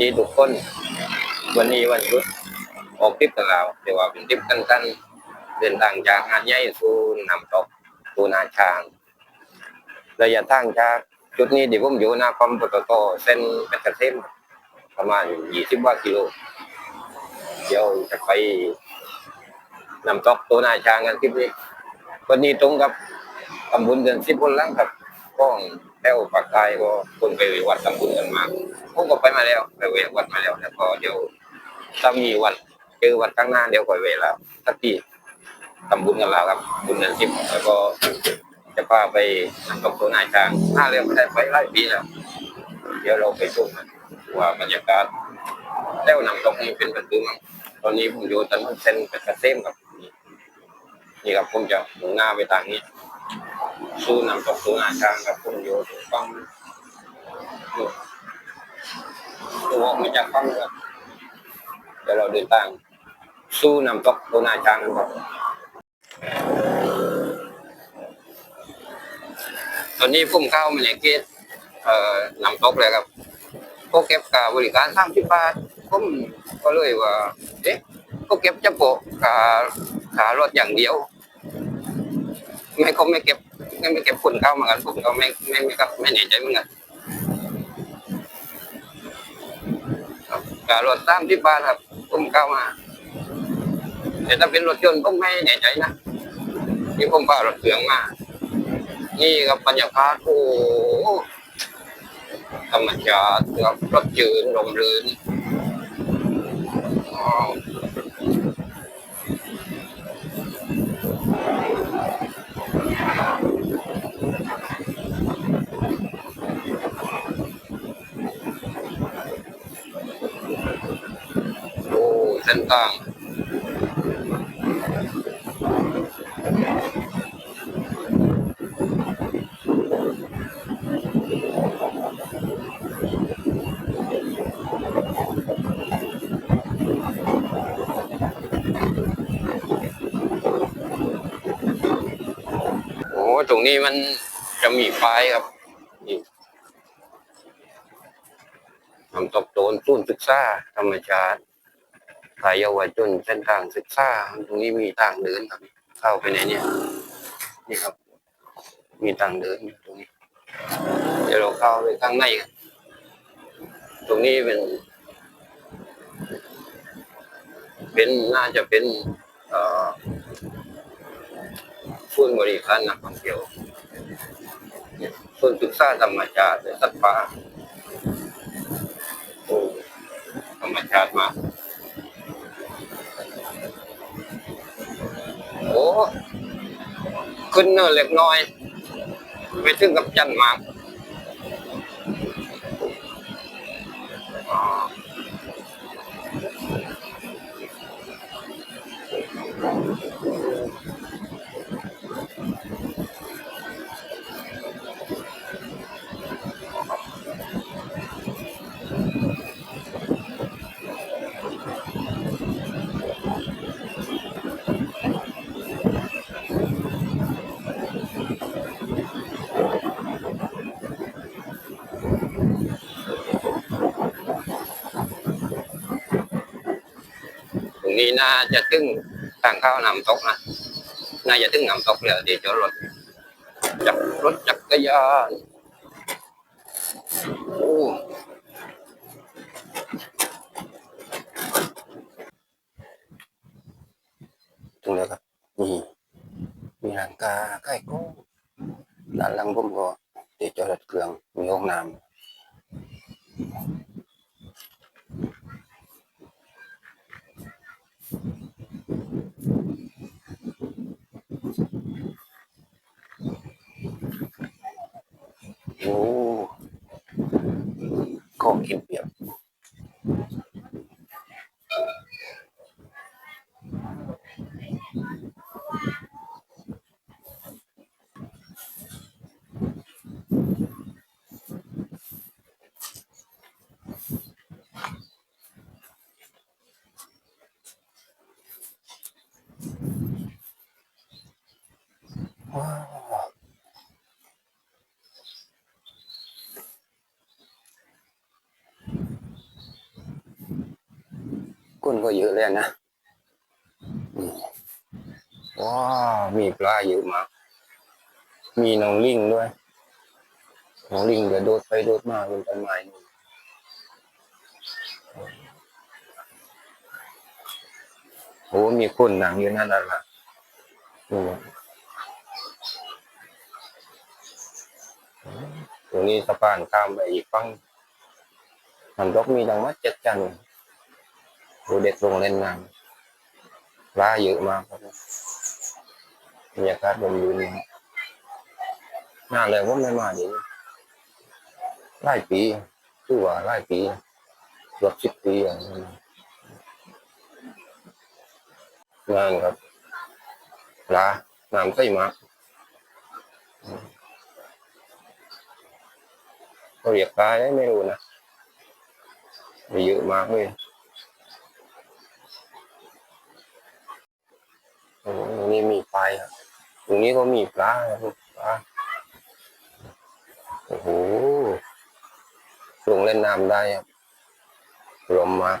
ดีทุกคน วันนี้วันหยุดออกทริปกับเราแต่ว่าเป็นทริปสั้นๆเดินทางจากหาดใหญ่สู่น้ำตกสู่นาช้างระยะทางจากจุดนี้ที่ผมอยู่หนาปั๊มปตทเส้นเพชรเกษมประมาณยี่สิบกว่ากิโลเดี๋ยวจะไปน้ำตกตัวนาช้างกันทริปนี้วันนี้ตรงกับตำบลเดือนสิบคนลังครับก้อง ถวปากใต้ก็คนไปวัดตำบลกันมากผมก็ไปมาแล้ว ไปเววัดมาแล้วแล้วก็เดี๋ยวถ้ามีวัดเจอวัดข้างหน้าเดี๋ยวคอยเวแล้วสักทีทำบุญกันแล้วครับ บุญเดือนสิบแล้วก็จะพาไปน้ำตกตัวนายช้างหน้าเรียไม่ได้ไปหลายปีแล้วเดี๋ยวเราไปชมว่าบรรยากาศแล้วน้ำตกนี่เป็นแบบไหนตอนนี้ผมอยู่ถนนเส้นเพชรเกษมครับนี่ครับผมจะมุ่งหน้าไปทางนี้ สู้นำตกสู้นาช้างครับผมอยู่ตรงฝั่งตัวออกมาจากฝั่งครับเดี๋ยวเราเดินทางสู้นำตกตัวนาช้างกันครับตอนนี้ผมเข้ามาในเกตเอ่อนำตกเลยครับพวกเก็บกับบริการสามสิบบาทผมก็เลยว่า เอ๊ะพวกเก็บจะโปะกับขารถอย่างเดียวไม่เขาไม่เก็บ ไม่ไม่เก็บคนเข้าเหมือนกันผมก็ไม่ไม่ไม่ครับไม่แน่ใจเหมือนกันครับการรถตามที่บ้านครับผมเข้ามาแต่ถ้าเป็นรถยนต์ผมไม่แน่ใจนะนี่ผมพารถเครื่องมา นี่ครับบรรยากาศโอ้ธรรมชาติครับรถจืดลมรื่น เส้นทางโอ้ตรงนี้มันจะมีไฟครับทำตกโดนตุ้นศึกษาธรรมชาติ ขายเยาวชนเส้นทางศึกษาตรงนี้มีทางเดินครับ เข้าไปในเนี้นี่ครับ มีทางเดินอยู่ตรงนี้ เดี๋ยวเราเข้าไปข้างในกันตรงนี้เป็น เป็นน่าจะเป็นเอ่อศูนบริการนักท่องเที่ยวเนี่ยศูนย์ศึกษาธรรมชาติสัตว์ป่าโอ้ธรรมชาติมาก โอ้ขึ้นเนินเล็กน้อย ไปถึงกับจันหมาก นี้น่าจะถึงทางเข้าน้ำตกนะน่าจะถึงน้ำตกแล้วเดี๋ยวจะรถจักรถจักรยานโอ้ตรงนี้ครับนี่มีหลังกาใกล้ก้ด้านหลังผมก็เดี๋ยวจอดรถเครื่องมีห้องน้ำ โอ้ของกินเปียกว้าว ค นก็เยอะเลยนะว้ามีปลาเยอะมาก มีน้องลิงด้วย น้องลิงกระโดดไปโดดมาบนต้นไม้นี่โอ้มีคนหนังอยู่นั่นน่ะล่ะตรงนี้สะพานข้ามไปอีกฝั่งน้ำตกมีดังมัดเจ็ดจันทร์ ดูเด็กลงเล่นน้ำปลาเยอะมากครับบรรยากาศลมย็นน่าเลยว่าไม่มาดีหลายปีคือว่าหลายปีเกือบสิบปีอย่างนี้งานครับปลาน้ำใสมากเขาเรียกปลาได้ไม่รู้นะมีเยอะมากเลยโอ้ ตรงนี้มีปลาครับตรงนี้ก็มีปลาครับปลาโอ้โหลงเล่นน้ำได้ครับลมมา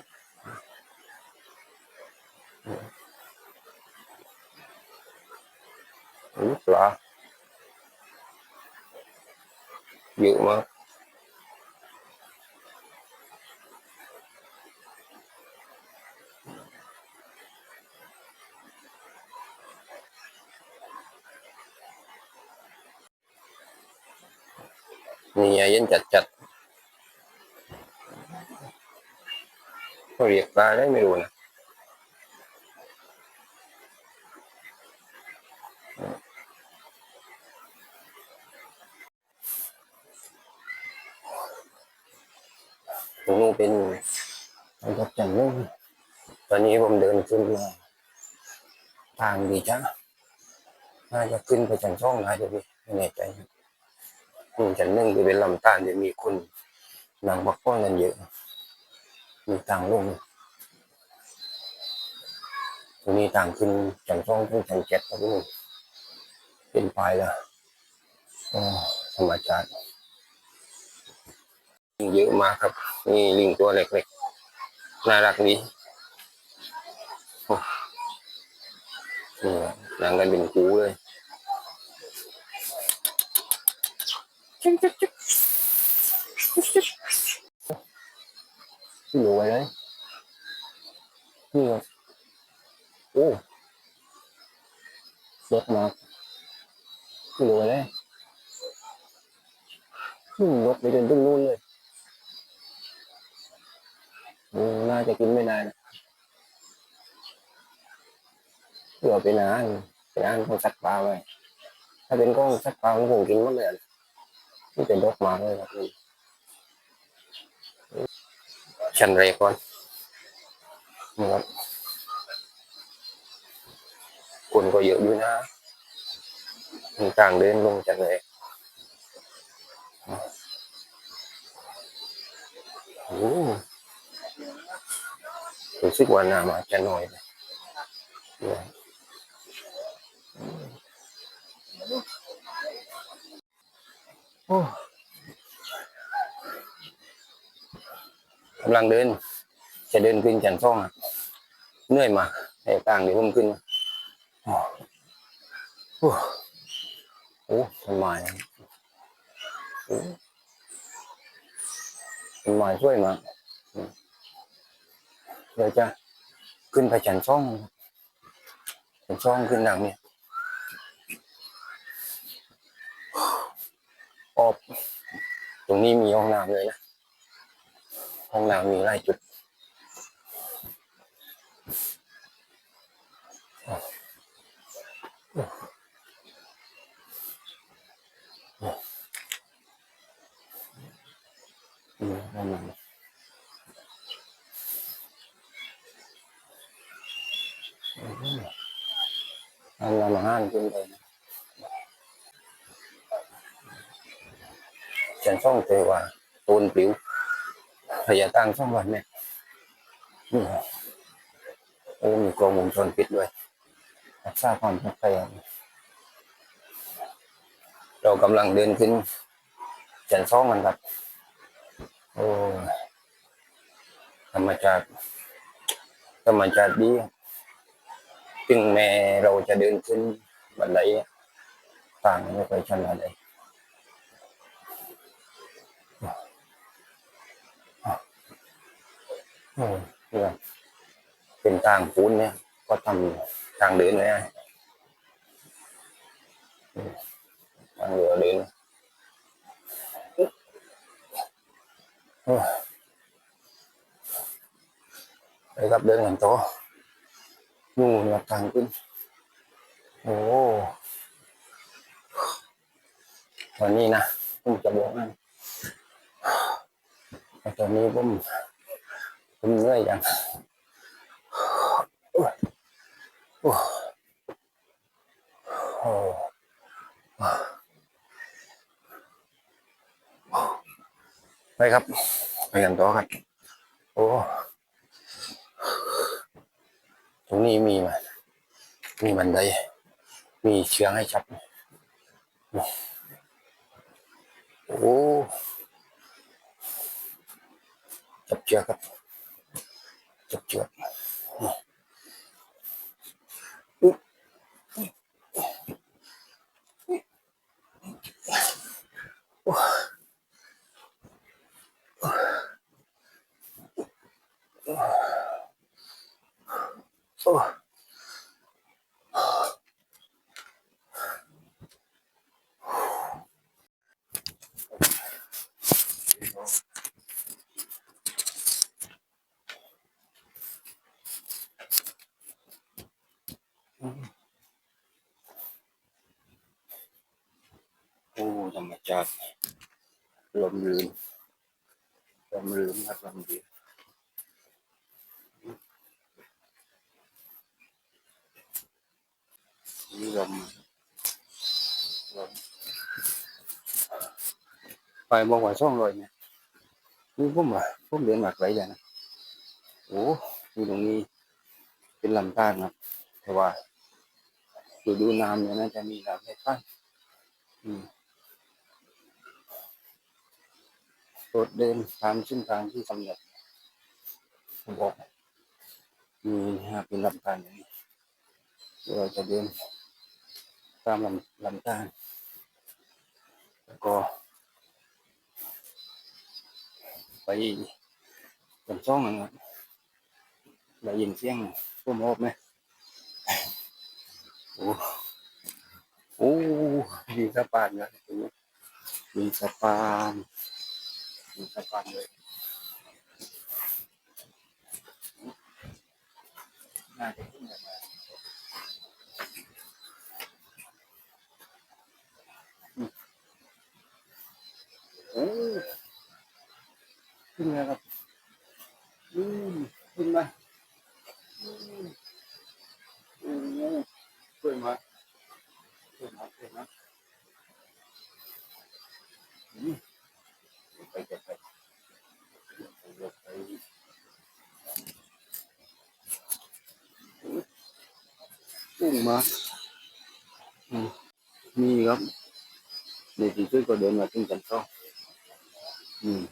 อู้ปลาเยอะมาก นี่ไงเย็นจัดจัดเขาเรียกปลาได้ไม่รู้นะตรงนู้นเป็นอันดับจันนู้นตอนนี้ผมเดินขึ้นมาทางดีจ้ะน่าจะขึ้นไปจันช่องนะเดี๋ยวพี่ไม่แน่ใจครับ อืมชั้นหนึ่งคือเป็นลำธารจะมีคนนั่งพักผ่อนกันเยอะ มีทางลงตรงนี้ทางขึ้นชั้นสองขึ้นชั้นเจ็ดครับพี่เป็นปลายล้วก็ธรรมชาติเยอะมากครับ นี่ลิงตัวเล็กๆน่ารักดีนี่นั่งกันเป็นคูเลย อยู่ไว้เลยนี่ครับโอ้รถมาที่อยู่ไว้เลยขึ้นรถไปจนถึงนู่นเลยโอ้น่าจะกินไม่นานเผื่อเป็นอาหารเป็นอาหารของสัตว์ป่าไว้ถ้าเป็นของสัตว์ป่ามันคงกินหมด นี่เป็นรถมาเลยครับนี่ชันแรก่อนนี่ครับคนก็เยอะอยู่นะมีทางเดินลงชั้นแรกโอ้รู้สึกว่าน้ำอาจจะน้อยนะเนี่ย โอ้กำลังเดิน จะเดินขึ้นชั้นสองอะเหนื่อยมากไอ้ต่างเดี๋ยวผมขึ้นโอ้โอ้โอ้ต้นไม้โอ้ต้นไม้สวยมาเดี๋ยวจะขึ้นไปชั้นสองชั้นสองขึ้นหนังเนี่ย ออบตรงนี้มีห้องน้ำเลยนะห้องน้ำมีหลายจุดอืมห้องน้ำอืมห้องน้ำอาหารขึ้นไปนะ ฉันส่องเจอว่าตูนปิวพยาตั้งสองวันเนี่ยโอ้มีกล้องวงจรปิดด้วยรักษาความปลอดภัยเรากำลังเดินขึ้นชั้นสองกันครับ โอ้ธรรมชาติธรรมชาติดีถึงแม้เราจะเดินขึ้นบันไดทางไม่ค่อยชันอะไรอืม เนี่ยเป็นทางปูนเนี่ย ก็ทำทางเดินเลยทางเรือเดินโอ้ยไปครับเดินกันต่อนู่นครับทางขึ้น โอ้วันนี้นะผมจะบอกนะตอนนี้ผม ผมเหนื่อยอย่างโอ้โอ้ยโอ้ยไปครับ ไปกันต่อครับ โอ้ ตรงนี้มีไหมมีบันได มีเชืองให้จับ โอ้ จับเชือกครับ จับเชือกอุ๊ยโอ้โอ้ โอ้ธรรมชาติ ลมลื่นลมลื่นครับลมลื่นนี่ลมลมไปบอกว่าช่องลอยเนี่ยนี่ผมว่าผมเดินหมาไกลเลยนะโอ้อยู่ตรงนี้เป็นลำธารครับแต่ว่าดูดูน้ำเนี่ยน่าจะมีน้ำให้ท่านอืม รถเดินตามเส้นทางที่กำหนดบอกมีนะครับเป็นลำธารอย่างนี้เราจะเดินตามลำลำธารแล้วก็ ไปลำช่องนะครับได้ยินเสียงพุ่มโอบไหมโอ้โอ้มีสะพานนะมีสะพาน มีสะพานเลยน่าจะขึ้นแบบไหนมโอ้ขึ้นแล้วครับอืมขึ้นมาอืมโอ้สวยมากสวยมากสวยมากอืมไปจะไป พุ่งมาอืมนี่ครับ ในที่สุดก็เดินมาถึงชั้นสองอืม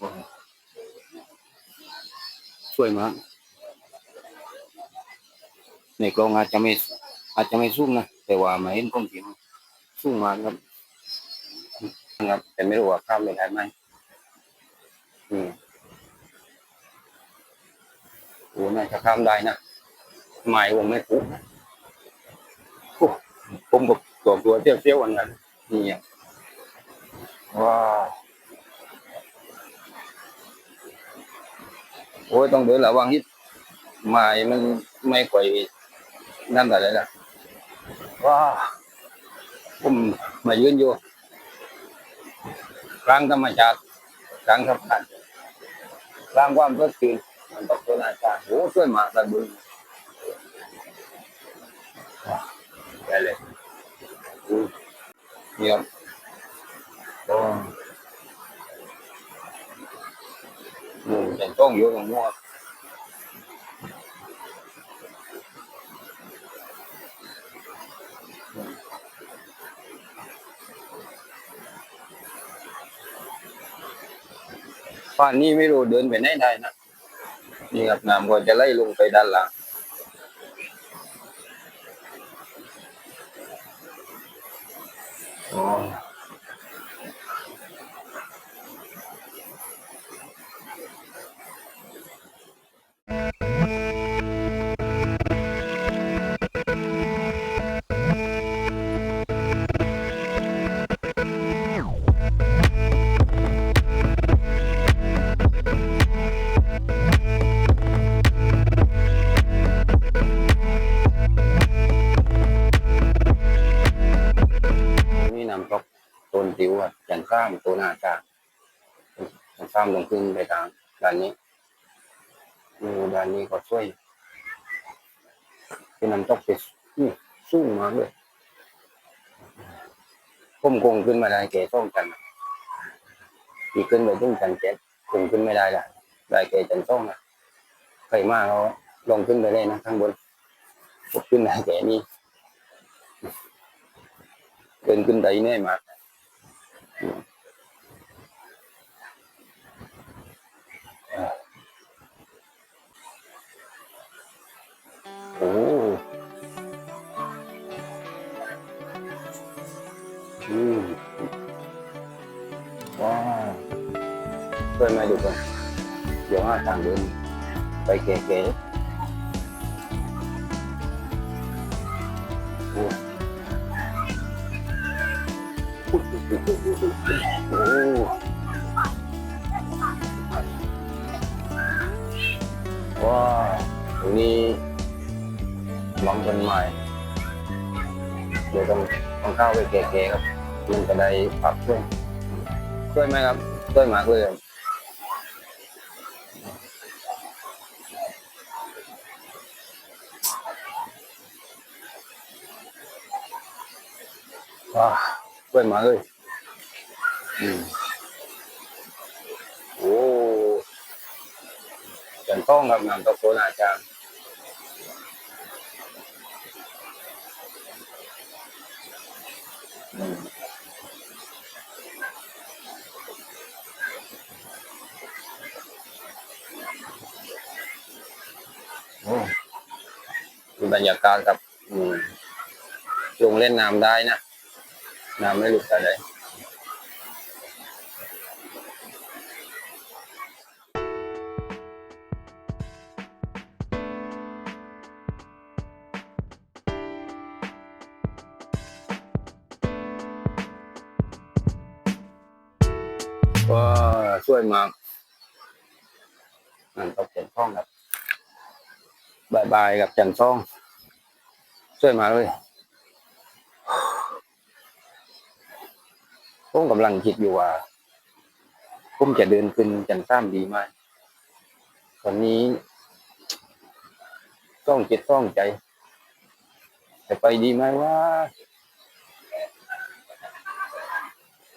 ว้าวสวยมากในกล้องอาจจะไม่อาจจะไม่สูงนะแต่ว่ามาเห็นผมจริงสูงมากครับครับแต่ไม่รู้ว่าข้ามไปได้ไหมอืมโอ้น่าจะข้ามได้นะหมายวงไม่ปุ๊บโอ้ผมกับตัวตัวเตี้ยวเตี้ยวๆวันนั้น นี่อะว้าวโอ้ยต้องเดินระวังนิดไม้มันไม่ค่อยนั่นแต่เลยนะว้าวผมมายืนอยู่กลางธรรมชาติกลางสะพานกลางความสดชื่นมันตกตัวนาชาติโอ้สวยมากเลยบึง ได้เลยอืม นี่ครับโอ้อืมเป็นต้องอยู่ตรงนู้นป่านนี้ไม่รู้เดินไปไหนได้นะนี่ครับน้ำก็จะไหลลงไปด้านหลัง อ๋ามลงขึ้นไปทางด้านนี้ดูด้านนี้ก็ช่วยเป็นน้ำตกที่นี่สูงมากเลยผมคงขึ้นมาได้แก่ต้องกันอีกขึ้นไปถึงจันเจ็ดคงขึ้นไม่ได้ละได้แก่จันต้องนะใครมาเขาลงขึ้นไปเลยนะข้างบนขึ้นได้แก่นี้เดินขึ้นไดแน่มาก เพื่อนมาดูกันเดี๋ยวห้าทางเดินไปเก๋ๆโอ้ว้าตรงนี้มองต้นไม้เดี๋ยวต้องต้องเข้าไปแก่ๆครับมันจะได้ปรับช่วยช่วยไหมครับช่วยมากเลยครับ ว้าเวช่วยมาเลยอืมโอ้จันต้องครับนำตะโกนอาจารย์อืมโอ้มีบรรยากาศครับลงเล่นน้ำได้นะ น้ำไม่หลุดไปเลยก็ช่วยมากนั่นต้องเป็นช่องครับบายบายกับจันช่องช่วยมาเลย ผมกำลังคิดอยู่ว่าผมจะเดินขึ้นจันทร์ซ้ำดีไหมตอนนี้ต้องจิตต้องใจ จะไปดีไหมว่า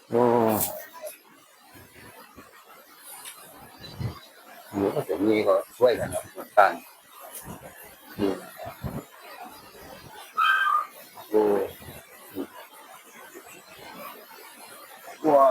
โอ้หมูก็ถึงนี้ก็ช่วยกันครับเหมือนกันโอ้ ว้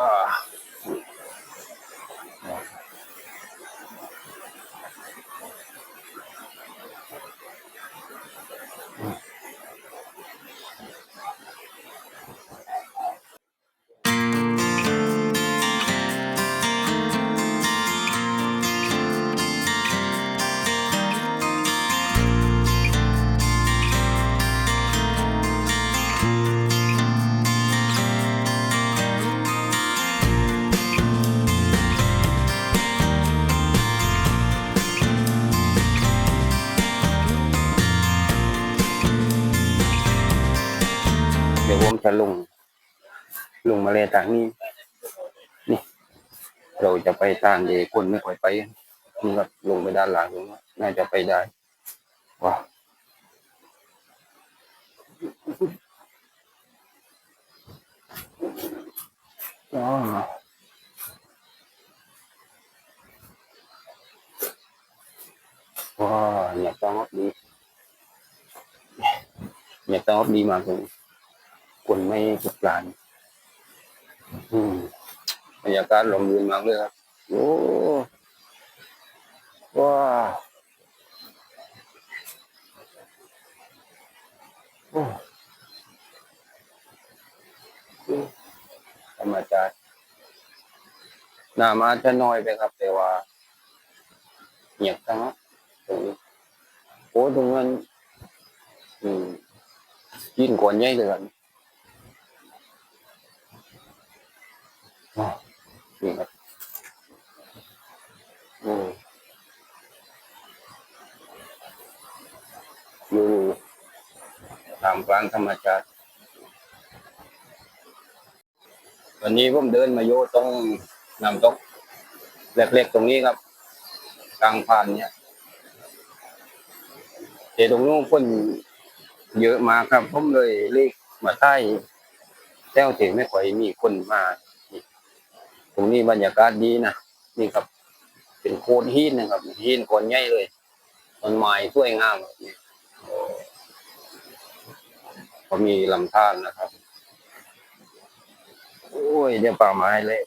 มาเลยทางนี้ นี่ เราจะไปทางเดคนไม่ค่อยไปนี่ครับลงไปด้านหลังตรงนี้น่าจะไปได้ว้าวอ๋อว้าวเนี่ยต้องดีเนี่ยต้องดีมากเลยคนไม่พุกปลาน บรรยากาศลมเย็นมากเลยครับ โอ้ว้าโอ้ธรรมชาติน้ำอาจจะน้อยไปครับ แต่ว่าเงียบจังตรงนี้โอ้ตรงนั้นอืมยินก่อนใหญ่เลยครับ นี่ครับอยู่ตามกลางธรรมชาติวันนี้ผมเดินมาโยตรงน้ำตกเล็กๆตรงนี้ครับ กลางพานเนี่ยแต่ตรงนู้นคนเยอะมากครับ ผมเลยเรียกมาใต้แต้วถึงไม่ค่อยมีคนมา ตรงนี้บรรยากาศดีนะนี่ครับ เป็นโคนหินนะครับหินโคนใหญ่เลยต้นไม้สวยงามแบบนี้ก็มีลำธารนะครับ โอ้ยเดี๋ยวป่าไม้เลย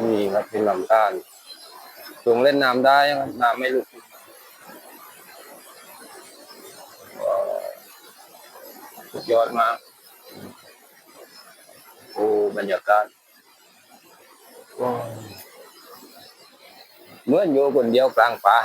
นี่ครับเป็นลำธารลงเล่นน้ำได้ครับน้ำไม่ลึกสุดยอดมาก โอ้ บรรยากาศ เหมือนอยู่คนเดียวกลางป่า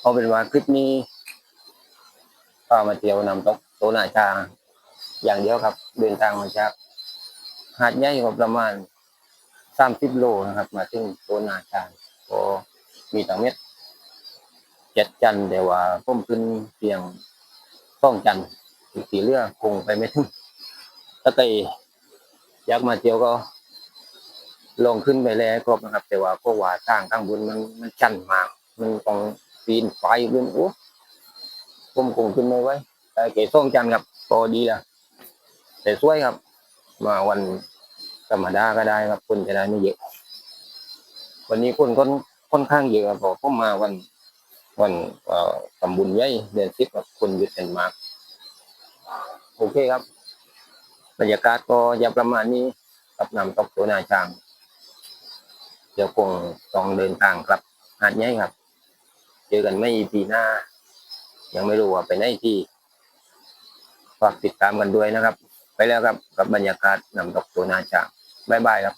เอาเป็นว่าคลิปนี้ก็มาเที่ยวนำตกโตนาชาอย่างเดียวครับ เดินทางมาจากหาดใหญ่ก็ประมาณสามสิบโลนะครับ มาถึงโตนาชาก็มีต่างเม็ดเจ็ดจันแต่ว่าผมขึ้นเพียงสองจันอีกสีเรือคงไปไม่ถึงถ้าใครอยากมาเที่ยวก็ลงขึ้นไปแล้วครบนะครับ แต่ว่าเพราะว่าทางข้างบนมันมันชันมากมันต้อง ปีนไฟขึ้นโอ้ผมคงขึ้นไม่ไหวแต่เกส่งจันทร์ครับพอดีละแต่สวยครับ มาวันธรรมดาก็ได้ครับคนจะได้ไม่เยอะ วันนี้คนค่อนค่อนข้างเยอะครับเพราะผมมาวันวันเอ่อตำบุญใหญ่เดือนสิบครับคนหยุดกันมาก โอเคครับ บรรยากาศก็จะประมาณนี้กับนำตกตัวนาช้าง เดี๋ยวคงต้องเดินทางกลับหาดใหญ่ครับ เจอกันไม่ปีหน้า ยังไม่รู้ว่าไปไหนที่ฝากติดตามกันด้วยนะครับ ไปแล้วครับกับบรรยากาศนำตกตัวนาจาบ๊ายบายครับ